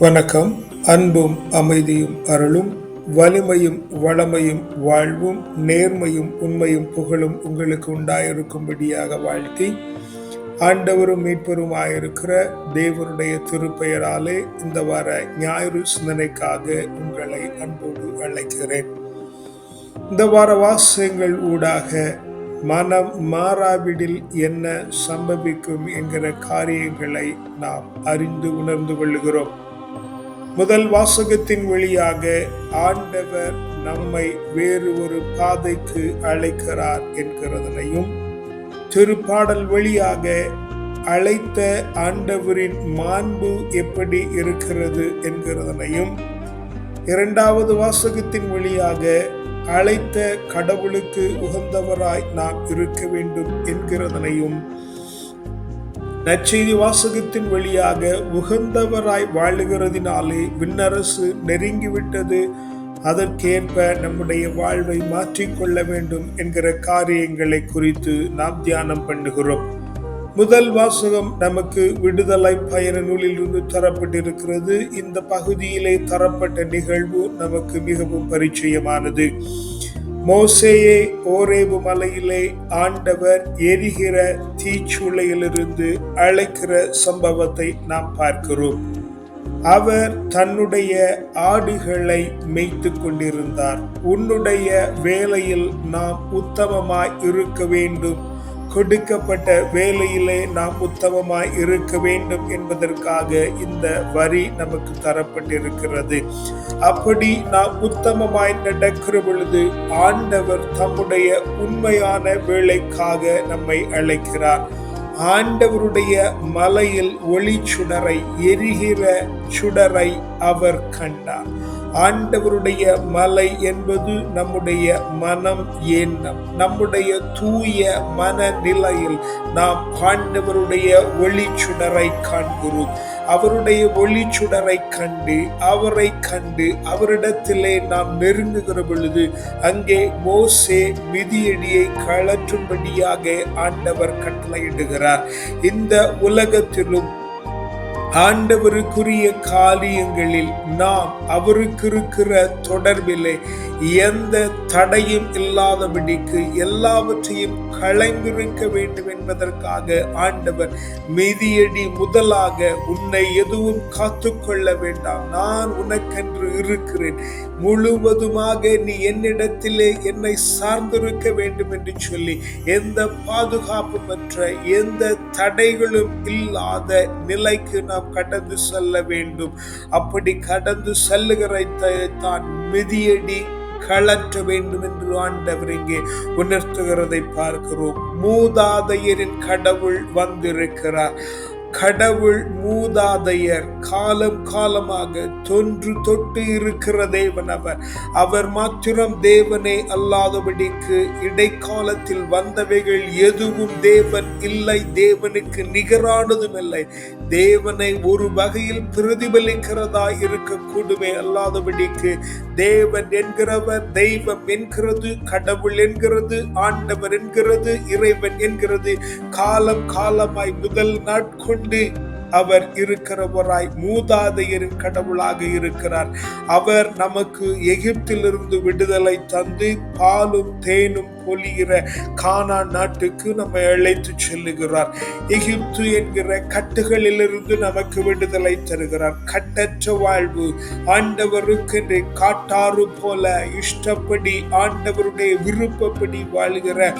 வணக்கம். அன்பும் அமைதியும் அருளும் வலிமையும் வளமையும் வாழ்வும் நேர்மையும் உண்மையும் புகழும் உங்களுக்கு உண்டாயிருக்கும்படியாக வாழ்த்தி ஆண்டவரும் மீட்பருமாயிருக்கிற தேவனுடைய திருப்பெயராலே இந்த வார ஞாயிறு சிந்தனைக்காக உங்களை அன்போடு அழைக்கிறேன். இந்த வார வாசியங்கள் ஊடாக மனம் மாறாவிடில் என்ன சம்பவிக்கும் என்கிற காரியங்களை நாம் அறிந்து உணர்ந்து கொள்கிறோம் முதல் வாசகத்தின் வழியாக ஆண்டவர் நம்மை வேறு ஒரு பாதைக்கு அழைக்கிறார் என்கிறதனையும் திருப்பாடல் வழியாக அழைத்த ஆண்டவரின் மாண்பு எப்படி இருக்கிறது என்கிறதனையும் இரண்டாவது வாசகத்தின் வழியாக அழைத்த கடவுளுக்கு உகந்தவராய் நாம் இருக்க வேண்டும் என்கிறதனையும் நற்செய்தி வாசகத்தின் வழியாக உகந்தவராய் வாழுகிறதினாலே விண்ணரசு நெருங்கிவிட்டது. அதற்கேற்ப நம்முடைய வாழ்வை மாற்றிக்கொள்ள வேண்டும் என்கிற காரியங்களை குறித்து நாம் தியானம் பண்ணுகிறோம். முதல் வாசகம் நமக்கு விடுதலை பயண நூலிலிருந்து தரப்பட்டிருக்கிறது. இந்த பகுதியிலே தரப்பட்ட நிகழ்வு நமக்கு மிகவும் பரிச்சயமானது. மோசேயே ஓரேபு மலையிலே ஆண்டவர் எரிகிற தீச்சுளையிலிருந்து அழைக்கிற சம்பவத்தை நாம் பார்க்கிறோம். அவர் தன்னுடைய ஆடுகளை மேய்த்து கொண்டிருந்தார். உன்னுடைய வேலையில் நாம் உத்தமமாய் இருக்க வேண்டும். கொடுக்கப்பட்ட வேலையிலே நாம் உத்தமமாய் இருக்க வேண்டும் என்பதற்காக இந்த வரி நமக்கு தரப்பட்டிருக்கிறது. அப்படி நாம் உத்தமமாய் நடக்கிற பொழுது ஆண்டவர் தம்முடைய உண்மையான வேலைக்காக நம்மை அழைக்கிறார். ஆண்டவருடைய மலையில் ஒளி சுடரை எரிகிற சுடரை அவர் கண்டார். ஆண்டவருடைய மலை என்பது நம்முடைய மனம் எண்ணம் நம்முடைய தூய மனநிலையில் நாம் ஆண்டவருடைய ஒளிச்சுடரை காண்கிறோம். அவருடைய ஒளிச்சுடரை கண்டு அவரை கண்டு அவரிடத்திலே நாம் நெருங்குகிற பொழுது அங்கே மோசே மிதியடியை கழற்றும்படியாக ஆண்டவர் கட்டளையிடுகிறார். இந்த உலகத்திலும் ஆண்டவருக்குரிய காரியங்களில் நாம் அவருக்கு இருக்கிற தொடர்பிலே எந்த தடையும் இல்லாதபடிக்கு எல்லாவற்றையும் களைந்திருக்க வேண்டும் என்பதற்காக ஆண்டவர் மிதியடி முதலாக உன்னை எதுவும் காத்துக்கொள்ள வேண்டாம். நான் உனக்கென்று இருக்கிறேன். முழுவதுமாக நீ என்னிடத்திலே என்னை சார்ந்திருக்க வேண்டும் என்று சொல்லி எந்த பாதுகாப்புமற்ற எந்த தடைகளும் இல்லாத நிலைக்கு நாம் கடந்து செல்ல வேண்டும். அப்படி கடந்து செல்லுகிற தான் மிதியடி கலற்ற வேண்டும் என்று ஆண்டவர் இங்கே உணர்த்துகிறதை பார்க்கிறோம். மூதாதையரின் கடவுள் வந்திருக்கிறார். கடவுள் மூதாதையர் காலம் காலமாக தொன்று தொட்டு இருக்கிற தேவன் அவர். அவர் மாத்திரம் தேவனே அல்லாதபடிக்கு இடைக்காலத்தில் வந்தவைகள் எதுவும் தேவன் இல்லை தேவனுக்கு நிகரானதும் இல்லை. தேவனை ஒரு வகையில் பிரதிபலிக்கிறதா இருக்கக்கூடுமே அல்லாதபடிக்கு தேவன் என்கிறவர் தெய்வம் என்கிறது கடவுள் என்கிறது ஆண்டவர் என்கிறது இறைவன் என்கிறது. காலம் காலமாய் முதல் நாட்கொண்டு கொண்டு அவர் இருக்கிறவராய் மூதாதையரின் கடவுளாக இருக்கிறார். அவர் நமக்கு எகிப்திலிருந்து விடுதலை தந்து பாலும் தேனும் பொலிகிற கானா நாட்டுக்கு நம்ம அழைத்து செல்லுகிறார். எகிப்து என்கிற கட்டுகளிலிருந்து நமக்கு விடுதலை தருகிறார். கட்டற்ற வாழ்வு ஆண்டவருக்கு காட்டாறு போல இஷ்டப்படி ஆண்டவருடைய விருப்பப்படி வாழ்கிற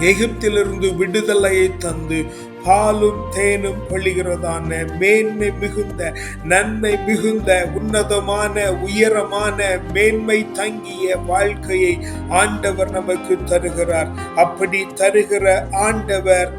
எகிப்திலிருந்து விடுதலையை தந்து பாலும் தேனும் பொழிகிறதான மேன்மை மிகுந்த நன்மை மிகுந்த உன்னதமான உயரமான மேன்மை தங்கிய வாழ்க்கையை ஆண்டவர் நமக்கு தருகிறார். அப்படி தருகிற ஆண்டவர்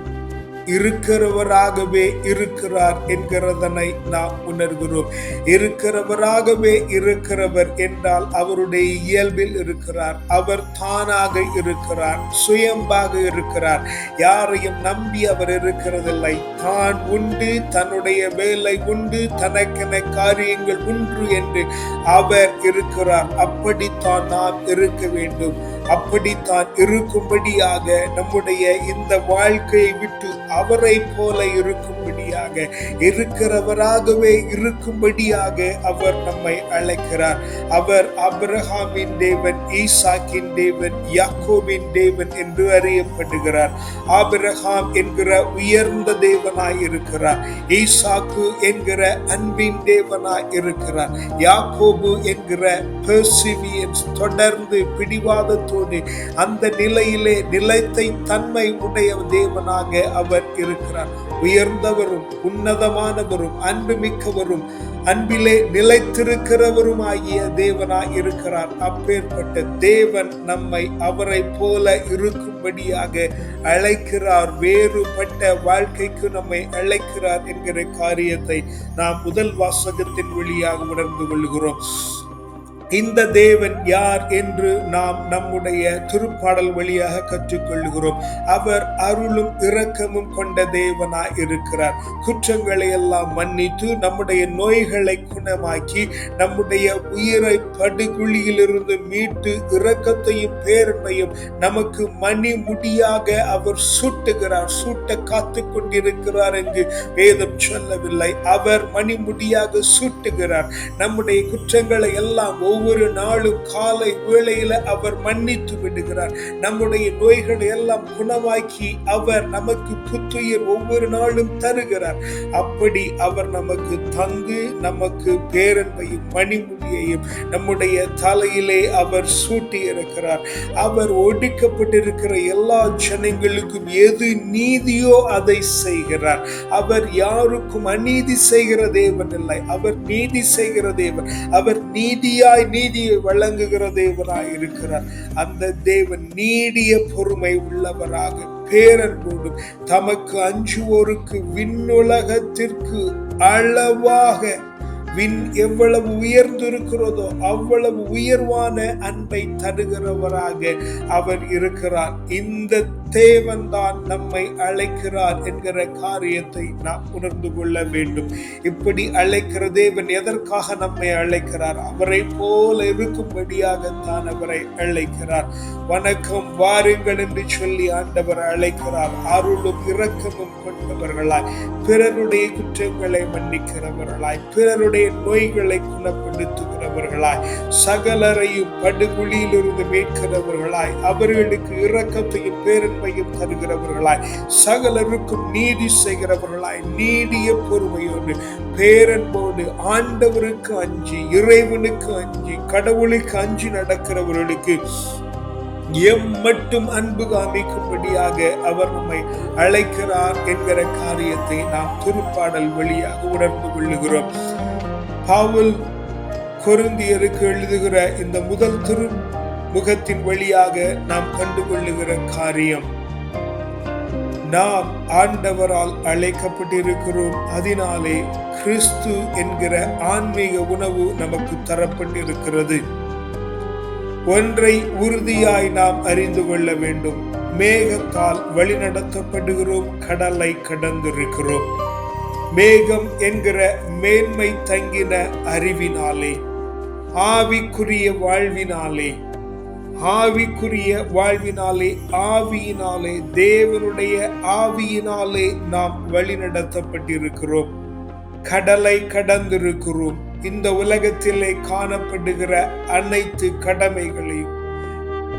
இருக்கிறவராகவே இருக்கிறார் என்கிறதனை நாம் உணர்கிறோம். இருக்கிறவராகவே இருக்கிறவர் என்றால் அவருடைய இயல்பில் இருக்கிறார். அவர் தானாக இருக்கிறார் சுயம்பாக இருக்கிறார். யாரையும் நம்பி அவர் இருக்கிறதில்லை. தான் உண்டு தன்னுடைய வேலை உண்டு தனக்கென காரியங்கள் உண்டு என்று அவர் இருக்கிறார். அப்படித்தான் நாம் இருக்க வேண்டும். அப்படித்தான் இருக்கும்படியாக நம்முடைய இந்த வாழ்க்கையை விட்டு அவரை போல இருக்கும்படியாக இருக்கிறவராகவே இருக்கும்படியாக அவர் நம்மை அழைக்கிறார். அவர் அப்ரஹாமின் தேவன் ஈசாக்கின் தேவன் யாக்கோபின் தேவன் என்று அறியப்படுகிறார். ஆபிரகாம் என்கிற உயர்ந்த தேவனாய் இருக்கிறார். ஈசாக்கு என்கிற அன்பின் தேவனாய் இருக்கிறார். யாக்கோபு என்கிற பெர்சிவியன்ஸ் தொடர்ந்து பிடிவாதத்தோடு அந்த நிலையிலே நிலைத்தை தன்மை உடைய தேவனாக அவர் இருக்கிறார். உயர்ந்தவரும் உன்னதமானவரும் அன்புமிக்கவரும் அன்பிலே நிலைத்திருக்கிறவருமாகிய தேவனாய் இருக்கிறார் அப்பேற்பட்ட தேவன் நம்மை அவரை போல இருக்கும்படியாக அழைக்கிறார். வேறுபட்ட வாழ்க்கைக்கு நம்மை அழைக்கிறார் என்கிற காரியத்தை நாம் முதல் வாசகத்தின் வழியாக உணர்ந்து கொள்கிறோம். இந்த தேவன் யார் என்று நாம் நம்முடைய திருப்பாடல் வழியாக கற்றுக்கொள்கிறோம். அவர் அருளும் இரக்கமும் கொண்ட தேவனாய் இருக்கிறார். குற்றங்களை எல்லாம் மன்னித்து நம்முடைய நோய்களை குணமாக்கி நம்முடைய உயிரை படுகுழியிலிருந்து மீட்டு இரக்கத்தையும் பேருமையும் நமக்கு மணி முடியாக அவர் சூட்டுகிறார். சூட்ட காத்து கொண்டிருக்கிறார் என்று வேதம் சொல்லவில்லை. அவர் மணி முடியாக சூட்டுகிறார். நம்முடைய குற்றங்களை எல்லாம் ஒவ்வொரு நாளும் காலை வேளையில அவர் மன்னித்து விடுகிறார். நம்முடைய நோய்களை எல்லாம் குணமாக்கி அவர் நமக்கு புத்துயிர் ஒவ்வொரு நாளும் தருகிறார். அப்படி அவர் நமக்கு தந்து நமக்கு பேரன்பையும் மணிமுடியையும் நம்முடைய தலையிலே அவர் சூட்டி இருக்கிறார் அவர் ஒடுக்கப்பட்டிருக்கிற எல்லா ஜனங்களுக்கும் எது நீதியோ அதை செய்கிறார். அவர் யாருக்கும் அநீதி செய்கிற தேவன் இல்லை. அவர் நீதி செய்கிற தேவன். அவர் நீதியாய் நீதியை வழங்குகிற தேவனாய் இருக்கிறார். அந்த தேவன் நீடிய பொறுமை உள்ளவராக பேரன்போடும் தமக்கு அஞ்சுவோருக்கு விண்ணுலகத்திற்கு அளவாக விண் எவ்வளவு உயர்ந்து இருக்கிறதோ அவ்வளவு உயர்வான அன்பை தருகிறவராக அவர் இருக்கிறார். இந்த தேவன் தான் நம்மை அழைக்கிறார் என்கிற காரியத்தை நாம் உணர்ந்து கொள்ள வேண்டும். இப்படி அழைக்கிற தேவன் எதற்காக நம்மை அழைக்கிறார்? அவரை போல இருக்கும்படியாகத்தான் அவரை அழைக்கிறார். வணக்கம் வாருங்கள் என்று சொல்லி ஆண்டவர் அழைக்கிறார். அருளும் இரக்கமும் கொண்டவர்களாய் பிறருடைய குற்றங்களை மன்னிக்கிறவர்களாய் பிறருடைய நோய்களை குணப்படுத்துகிறவர்களாய் சகலரையும் படுகுழியிலிருந்து மீட்கிறவர்களாய் அவர்களுக்கு இரக்கத்தையும் பேரன்பையும் தருகிறவர்களாய் சகலருக்கும் நீதி செய்கிறவர்களாய் நீடிய பொறுமையோடு பேரன்போடு ஆண்டவருக்கு அஞ்சி இறைவனுக்கு அஞ்சி கடவுளுக்கு அஞ்சி நடக்கிறவர்களுக்கு எம் மட்டும் அன்பு காமிக்கும்படியாக அவர் நம்மை அழைக்கிறார் என்கிற காரியத்தை நாம் திருப்பாடல் வழியாக உணர்ந்து கொள்ளுகிறோம். பாவல் கொருந்தியருக்கு எழுதுகிற இந்த முதல் திரு முகத்தின் வழியாக நாம் கண்டுகொள்ளுகிற காரியம் நாம் ஆண்டவரால் அழைக்கப்பட்டிருக்கிறோம். அதனாலே கிறிஸ்து என்கிற ஆன்மீக உணவு நமக்கு தரப்பட்டிருக்கிறது. ஒன்றை உறுதியாய் நாம் அறிந்து கொள்ள வேண்டும். மேகத்தால் வழிநடத்தப்படுகிறோம் கடலை கடந்திருக்கிறோம். மேகம் என்கிற மேன்மை தங்கின அறிவினாலே ஆவிக்குரிய வாழ்வினாலே ஆவிக்குரிய வாழ்வினாலே ஆவியினாலே தேவனுடைய ஆவியினாலே நாம் வழிநடத்தப்பட்டிருக்கிறோம். கடலை கடந்திருக்கிறோம். இந்த உலகத்திலே காணப்படுகிற அனைத்து கடமைகளையும்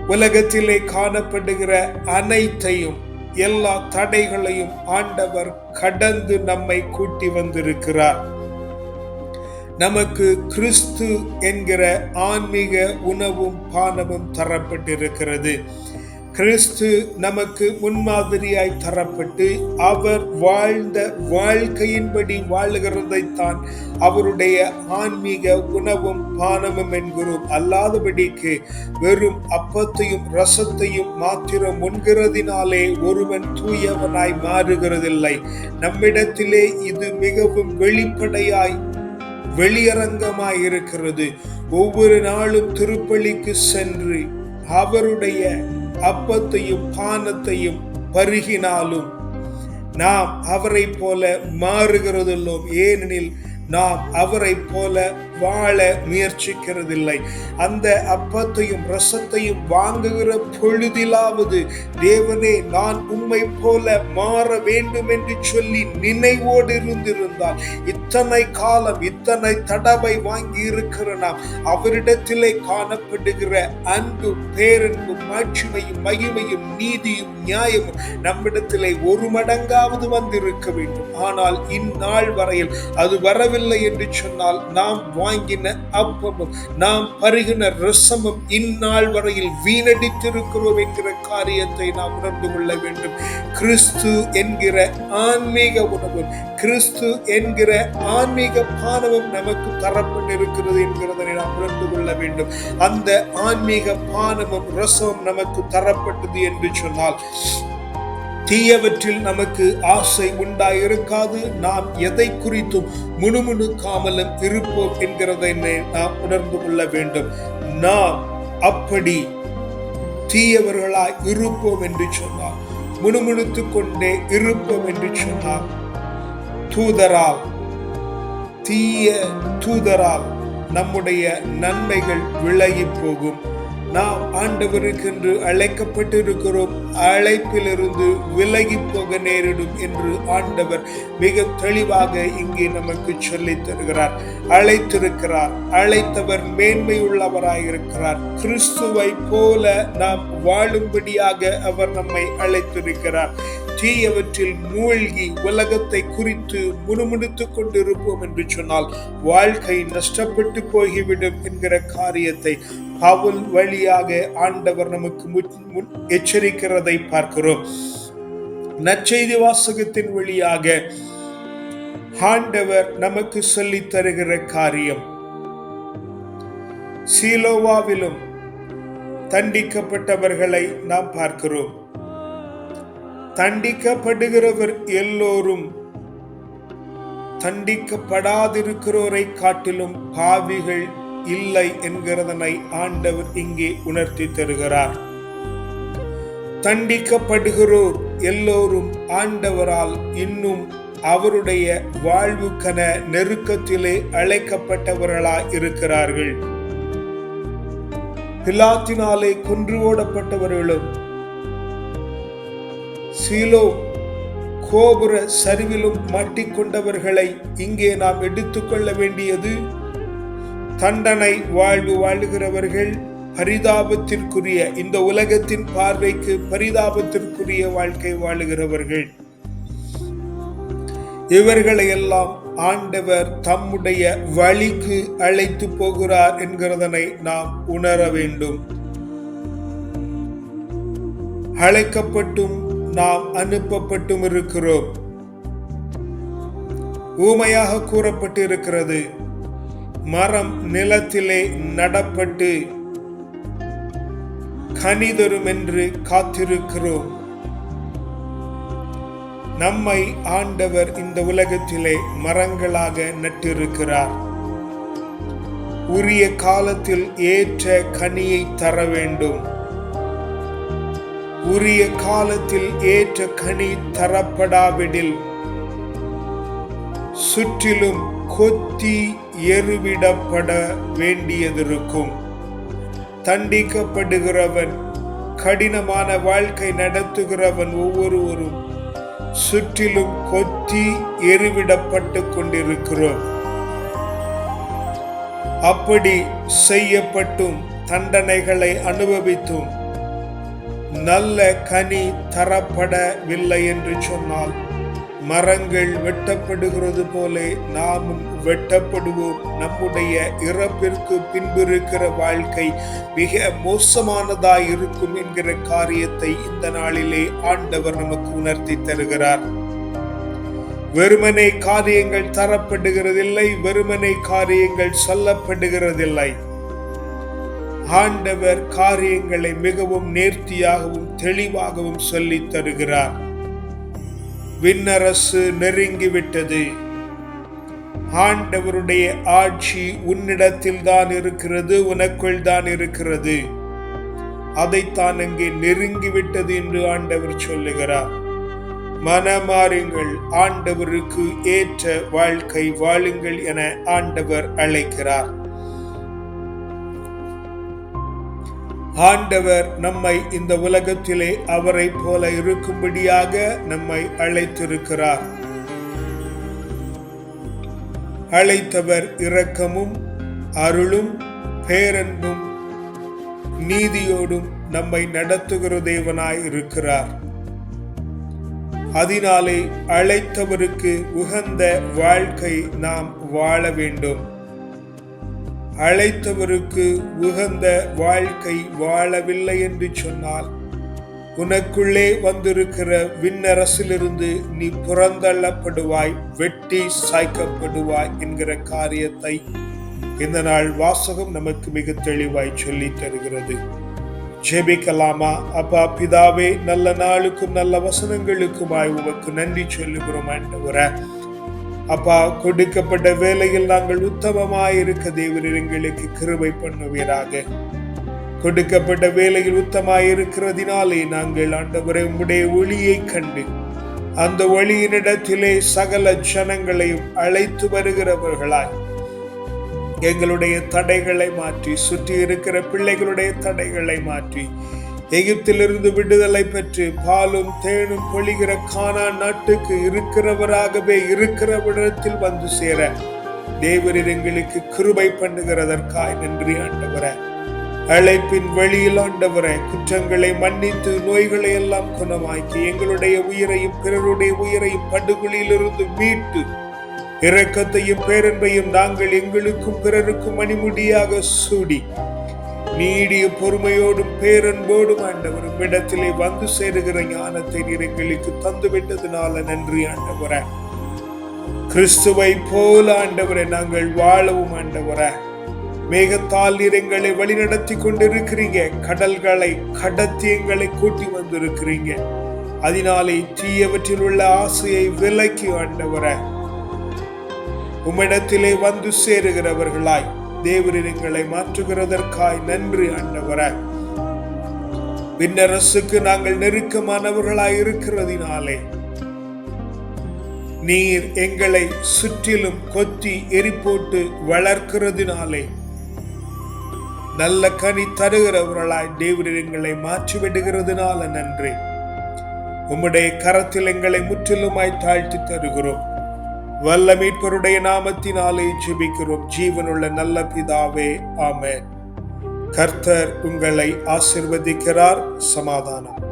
உலகத்திலே காணப்படுகிற அனைத்தையும் எல்லா தடைகளையும் ஆண்டவர் கடந்து நம்மை கூட்டி வந்திருக்கிறார். நமக்கு கிறிஸ்து என்கிற ஆன்மீக உணவும் பானமும் தரப்பட்டிருக்கிறது. கிறிஸ்து நமக்கு முன்மாதிரியாய் தரப்பட்டு அவர் வாழ்ந்த வாழ்க்கையின்படி வாழுகிறதைத்தான் அவருடைய ஆன்மீக உணவும் பானமும் என்கிறோம். அல்லாதபடிக்கு வெறும் அப்பத்தையும் ரசத்தையும் மாத்திரம் உண்கிறதினாலே ஒருவன் தூயவனாய் மாறுகிறதில்லை. நம்மிடத்திலே இது மிகவும் வெளிப்படையாய் வெளியரங்கமாய் இருக்கிறது ஒவ்வொரு நாளும் திருப்பலிக்கு சென்று அவருடைய அப்பத்தையும் பானத்தையும் பருகினாலும் நாம் அவரை போல மாறுகிறதில்லோம். ஏனெனில் நாம் அவரை போல வாழ முயற்சிக்கிறதில்லை. அந்த அப்பத்தையும் ரசத்தையும் வாங்குகிற பொழுதிலாவது தேவனே நான் உம்மை போல மாற வேண்டும் என்று சொல்லி நினைவோடு இருந்திருந்தால் இத்தனை காலம் இத்தனை தடவை வாங்கி இருக்கிற நாம் அவரிடத்திலே காணப்படுகிற அன்பு பேரன்பும் மாட்சிமையும் மகிமையும் நீதியும் நியாயமும் நம்மிடத்திலே ஒரு மடங்காவது வந்திருக்க வேண்டும். ஆனால் இந்நாள் வரையில் அது வரவில்லை என்று சொன்னால் நாம் வாங்கின அப்பமும் நாம் பருகின ரசமும் இந்நாள் வரையில் வீணடித்திருக்கிறோம் என்கிற காரியத்தை நாம் உணர்ந்து கொள்ள வேண்டும். கிறிஸ்து என்கிற ஆன்மீக உணவும் கிறிஸ்து என்கிற ஆன்மீக பானமும் நமக்கு தரப்பட்டிருக்கிறது என்கிறதை நாம் உணர்ந்து கொள்ள வேண்டும். அந்த ஆன்மீக பானமும் ரசமும் நமக்கு தரப்பட்டது என்று சொன்னால் தீயவற்றில் நமக்கு ஆசை உண்டாயிருக்காது. நாம் எதை குறித்தும் முணுமுணுக்காமலும் இருப்போம் என்கிறதை நாம் உணர்ந்து கொள்ள வேண்டும். நாம் அப்படி தீயவர்களாய் இருப்போம் என்று சொன்னார் முணுமுணுத்துக் கொண்டே இருப்போம் என்று சொன்னார் தூதரால் தீய தூதரால் நம்முடைய நன்மைகள் விலகி போகும். நாம் ஆண்டவருக்கென்று அழைக்கப்பட்டிருக்கிறோம். அழைப்பிலிருந்து விலகி போக நேரிடும் என்று ஆண்டவர் மிக தெளிவாக இங்கே நமக்கு சொல்லித் தருகிறார். அழைத்திருக்கிறார். அழைத்தவர் மேன்மையுள்ளவராயிருக்கிறார். கிறிஸ்துவை போல நாம் வாழும்படியாக அவர் நம்மை அழைத்திருக்கிறார். தீயவற்றில் மூழ்கி உலகத்தை குறித்து முணுமுணுத்துக் கொண்டிருப்போம் என்று சொன்னால் வாழ்க்கை நஷ்டப்பட்டு போய்விடும் என்கிற காரியத்தை பவுல் வழியாக ஆண்டவர் நமக்கு முன் எச்சரிக்கிறதை பார்க்கிறோம். நற்செய்தி வாசகத்தின் வழியாக ஆண்டவர் நமக்கு சொல்லி தருகிற காரியம் சீலோவாவிலும் தண்டிக்கப்பட்டவர்களை நாம் பார்க்கிறோம். தண்டிக்கப்படுகிறவர் எல்லோரும் தண்டிக்கப்படாதிருக்கிறோரை காட்டிலும் பாவிகள் இல்லை என்கிறதனை ஆண்டவர் இங்கே உணர்த்தி தருகிறார். தண்டிக்கப்படுகிறோர் எல்லோரும் ஆண்டவரால் இன்னும் அவருடைய வாழ்வுக்கன நெருக்கத்திலே அழைக்கப்பட்டவர்களாய் இருக்கிறார்கள். பிலாத்தினாலே கொன்று ஓடப்பட்டவர்களும் சீலோ கோபுர சரிவிலும் மாட்டிக்கொண்டவர்களை இங்கே நாம் எடுத்துக்கொள்ள வேண்டியது தண்டனை வாழ்வு வாழுகிறவர்கள் பரிதாபத்திற்குரிய இந்த உலகத்தின் பார்வைக்கு பரிதாபத்திற்குரிய வாழ்க்கை வாழுகிறவர்கள். இவர்களை எல்லாம் ஆண்டவர் தம்முடைய வழிக்கு அழைத்து போகிறார் என்கிறதனை நாம் உணர வேண்டும். அழைக்கப்பட்டும் நாம் அனுப்பப்பட்டும் இருக்கிறோம். ஊமையாக கூறப்பட்டு இருக்கிறது மரம் நிலத்திலே நடப்பட்டு கனிதரும் என்று காத்திருக்கிறோம். நம்மை ஆண்டவர் இந்த உலகத்திலே மரங்களாக நட்டிருக்கிறார். உரிய காலத்தில் ஏற்ற கனியை தர வேண்டும். உரிய காலத்தில் ஏற்ற கனி தரப்படாவிடில் சுற்றிலும் கொத்தி எருவிடப்பட வேண்டியதிருக்கும். தண்டிக்கப்படுகிறவன் கடினமான வாழ்க்கை நடத்துகிறவன் ஒவ்வொருவரும் சுற்றிலும் கொத்தி எருவிடப்பட்டு கொண்டிருக்கிறோம். அப்படி செய்யப்பட்டும் தண்டனைகளை அனுபவித்தும் நல்ல கனி தரப்படவில்லை என்று சொன்னால் மரங்கள் வெட்டப்படுகிறது போல நாமும் வெட்டப்படுவோம். நம்முடைய இறப்பிற்கு பின்பு இருக்கிற வாழ்க்கை மிக மோசமானதாய் இருக்கும் என்கிற காரியத்தை இந்த நாளிலே ஆண்டவர் நமக்கு உணர்த்தி தருகிறார். வெறுமனை காரியங்கள் தரப்படுகிறதில்லை வெறுமனை காரியங்கள் சொல்லப்படுகிறதில்லை. ஆண்டவர் காரியங்களை மிகவும் நேர்த்தியாகவும் தெளிவாகவும் சொல்லித் தருகிறார். விண்ணரசு நெருங்கிவிட்டது. ஆண்டவருடைய ஆட்சி உன்னிடத்தில் தான் இருக்கிறது உனக்குள் தான் இருக்கிறது. அதைத்தான் அங்கே நெருங்கிவிட்டது என்று ஆண்டவர் சொல்லுகிறார். மனமாறுங்கள் ஆண்டவருக்கு ஏற்ற வாழ்க்கை வாழுங்கள் என ஆண்டவர் அழைக்கிறார். ஆண்டவர் நம்மை இந்த உலகத்திலே அவரை போல இருக்கும்படியாக நம்மை அழைத்திருக்கிறார். அழைத்தவர் இரக்கமும் அருளும் பேரன்பும் நீதியோடும் நம்மை நடத்துகிற தேவனாய் இருக்கிறார். அதனாலே அழைத்தவருக்கு உகந்த வாழ்க்கை நாம் வாழ வேண்டும். அழைத்தவருக்கு உகந்த வாழ்க்கை வாழவில்லை என்று சொன்னால் உனக்குள்ளே வந்திருக்கிற விண்ணரசிலிருந்து நீ புறந்தள்ளப்படுவாய் வெட்டி சாய்க்கப்படுவாய் என்கிற காரியத்தை இந்த நாள் வாசகம் நமக்கு மிக தெளிவாய் சொல்லி தருகிறது. ஜெபிக்கலாமா? அப்பா பிதாவே நல்ல நாளுக்கும் நல்ல வசனங்களுக்குமாய் உமக்கு நன்றி சொல்லுகிறோம் ஆண்டவரே. அப்பா கொடுக்கப்பட்ட வேலையில் நாங்கள் உத்தமமாயிருக்க இருக்க எங்களுக்கு கிருபை பண்ணுவீராக. கொடுக்கப்பட்ட வேலையில் உத்தமாயிருக்கிறதினாலே நாங்கள் ஆண்டவரை உம்முடைய ஒளியை கண்டு அந்த ஒளியினிடத்திலே சகல ஜனங்களையும் அழைத்து வருகிறவர்களாய் எங்களுடைய தடைகளை மாற்றி சுற்றி இருக்கிற பிள்ளைகளுடைய தடைகளை மாற்றி எகிப்திலிருந்து விடுதலை பெற்று பாலும் தேனும் பொழிகிற கானா நாட்டுக்கு இருக்கிறவராகவே இருக்கிறவரிடத்தில் வந்து சேர தேவரின் எங்களுக்கு கிருபை பண்ணுகிறதற்காய் நன்றி ஆண்டவரை. அழைப்பின் வெளியில் ஆண்டவரே குற்றங்களை மன்னித்து நோய்களை எல்லாம் குணமாக்கி எங்களுடைய உயிரையும் பிறருடைய உயிரையும் படுகொலியிலிருந்து மீட்டு இரக்கத்தையும் பேரன்பையும் நாங்கள் எங்களுக்கும் பிறருக்கும் மணிமுடியாக சூடி நீடிய பொறுமையோடும் பேரன்போடும் ஆண்டவரும் இடத்திலே வந்து சேருகிற ஞானத்தை நீர் எங்களுக்கு தந்துவிட்டதுனால நன்றி ஆண்டவர. கிறிஸ்துவை போல ஆண்டவரை நாங்கள் வாழவும் ஆண்டவரே. மேகத்தால் நீர் எங்களை வழிநடத்தி கொண்டிருக்கிறீங்க கடல்களை கடத்தி எங்களை கூட்டி வந்திருக்கிறீங்க. அதனாலே தீயவற்றில் உள்ள ஆசையை விலக்கி ஆண்டவர. உம்மிடத்திலே வந்து சேருகிறவர்களாய் தேவரின் எங்களை மாற்றுகிறதற்காய் நன்றி ஆண்டவர. விண்ணரசுக்கு நாங்கள் நெருக்கமானவர்களாய் இருக்கிறதினாலே நீர் எங்களை சுற்றிலும் கொத்தி எரிப்போட்டு வளர்க்கிறதினாலே நல்ல கனி தருகிறவர்களாய் தேவரின் எங்களை மாற்றி விடுகிறதுனால நன்றி. உம்முடைய கரத்தில் எங்களை முற்றிலுமாய் தாழ்த்தி தருகிறோம். வல்ல மீட்பருடைய நாமத்தினாலே ஜெபிக்கிறோம். ஜீவனுள்ள நல்ல பிதாவே ஆமே கர்த்தர் உங்களை ஆசிர்வதிக்கிறார். சமாதானம்.